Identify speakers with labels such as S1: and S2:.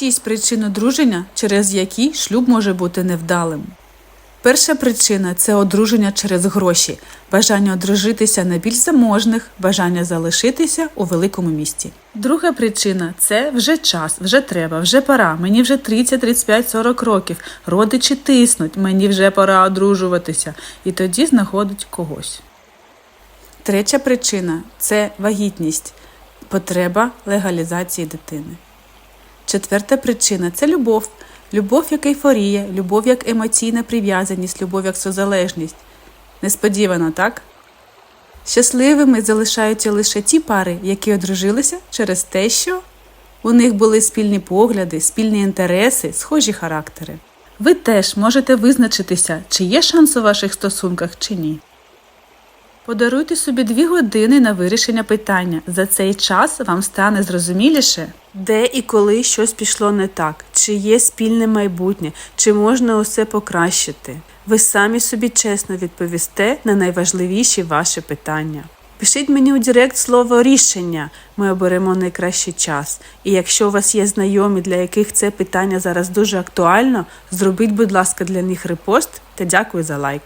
S1: Шість причин одруження, через які шлюб може бути невдалим. Перша причина це одруження через гроші, бажання одружитися на більш заможних, бажання залишитися у великому місті. Друга причина це вже час, вже треба, вже пора. Мені вже 30, 35, 40 років. Родичі тиснуть, мені вже пора одружуватися. І тоді знаходить когось. Третя причина це вагітність, потреба легалізації дитини. Четверта причина це любов. Любов як ейфорія, любов як емоційна прив'язаність, любов як созалежність. Несподівано, так? Щасливими залишаються лише ті пари, які одружилися через те, що у них були спільні погляди, спільні інтереси, схожі характери. Ви теж можете визначитися, чи є шанс у ваших стосунках, чи ні. Подаруйте собі дві години на вирішення питання. За цей час вам стане зрозуміліше, де і коли щось пішло не так, чи є спільне майбутнє, чи можна усе покращити. Ви самі собі чесно відповісте на найважливіші ваші питання. Пишіть мені у Директ слово рішення. Ми оберемо найкращий час. І якщо у вас є знайомі, для яких це питання зараз дуже актуально, зробіть, будь ласка, для них репост та дякую за лайк.